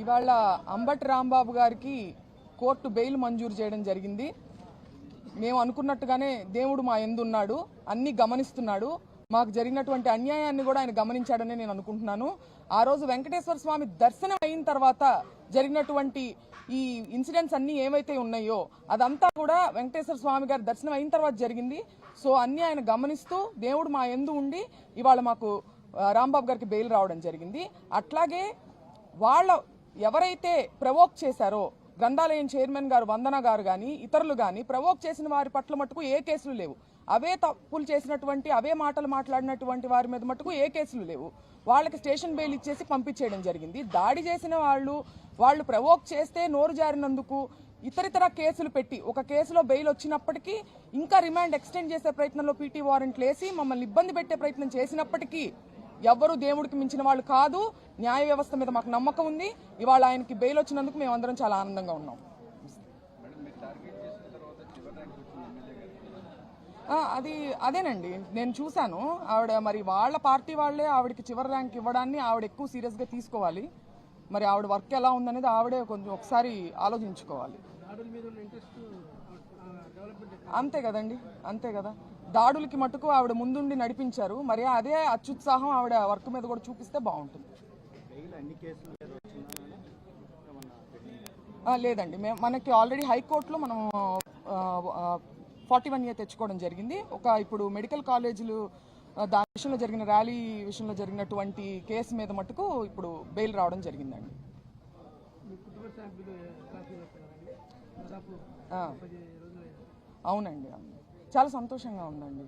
ఇవాళ అంబటి రాంబాబు గారికి court bail మంజూరు చేయడం జరిగింది. మేము అనుకున్నట్టుగానే దేవుడు మా ఎందున్నాడు అన్ని గమనిస్తున్నాడు. మాకు జరిగినటువంటి అన్యాయాన్ని కూడా ఆయన గమనించాడని నేను అనుకుంటున్నాను. ఆ రోజు వెంకటేశ్వర స్వామి దర్శనం అయిన తర్వాత జరిగినటువంటి ఈ ఇన్సిడెంట్స్ అన్నీ ఏవైతే ఉన్నాయో అదంతా కూడా వెంకటేశ్వర స్వామి గారి దర్శనం అయిన తర్వాత జరిగింది. సో అన్ని ఆయన గమనిస్తూ దేవుడు మా ఎందు ఉండి ఇవాళ మాకు రాంబాబు గారికి బెయిల్ రావడం జరిగింది. అట్లాగే వాళ్ళ ఎవరైతే ప్రవోక్ చేశారో గ్రంథాలయం చైర్మన్ గారు వందన గారు కానీ ఇతరులు కానీ ప్రవోక్ చేసిన వారి పట్ల మటుకు ఏ కేసులు లేవు. అవే తప్పులు చేసినటువంటి అవే మాటలు మాట్లాడినటువంటి వారి మీద మటుకు ఏ కేసులు లేవు. వాళ్ళకి స్టేషన్ బెయిల్ ఇచ్చేసి పంపించేయడం జరిగింది. దాడి చేసిన వాళ్ళు వాళ్ళు ప్రవోక్ చేస్తే నోరు జారినందుకు ఇతరితర కేసులు పెట్టి ఒక కేసులో బెయిల్ వచ్చినప్పటికీ ఇంకా రిమాండ్ ఎక్స్టెండ్ చేసే ప్రయత్నంలో పీటీ వారెంట్లు వేసి మమ్మల్ని ఇబ్బంది పెట్టే ప్రయత్నం చేసినప్పటికీ ఎవ్వరూ దేవుడికి మించిన వాళ్ళు కాదు. న్యాయ వ్యవస్థ మీద మాకు నమ్మకం ఉంది. ఇవాళ ఆయనకి బెయిల్ వచ్చినందుకు మేము అందరం చాలా ఆనందంగా ఉన్నాం. అది అదేనండి. నేను చూశాను. ఆవిడ మరి వాళ్ళ పార్టీ వాళ్ళే ఆవిడకి చివరి ర్యాంక్ ఇవ్వడాన్ని ఆవిడ ఎక్కువ సీరియస్గా తీసుకోవాలి. మరి ఆవిడ వర్క్ ఎలా ఉందనేది ఆవిడే కొంచెం ఒకసారి ఆలోచించుకోవాలి. అంతే కదండి. అంతే కదా. దాడులకి మటుకు ఆవిడ ముందుండి నడిపించారు. మరి అదే అత్యుత్సాహం ఆవిడ వర్క్ మీద కూడా చూపిస్తే బాగుంటుంది. లేదండి. మేము మనకి ఆల్రెడీ హైకోర్టులో మనం ఫార్టీ వన్ ఇయర్ తెచ్చుకోవడం జరిగింది. ఒక ఇప్పుడు మెడికల్ కాలేజీలు దాని విషయంలో జరిగిన ర్యాలీ విషయంలో జరిగినటువంటి కేసు మీద మటుకు ఇప్పుడు బెయిల్ రావడం జరిగిందండి. అవునండి. అవును చాలా సంతోషంగా ఉందండి.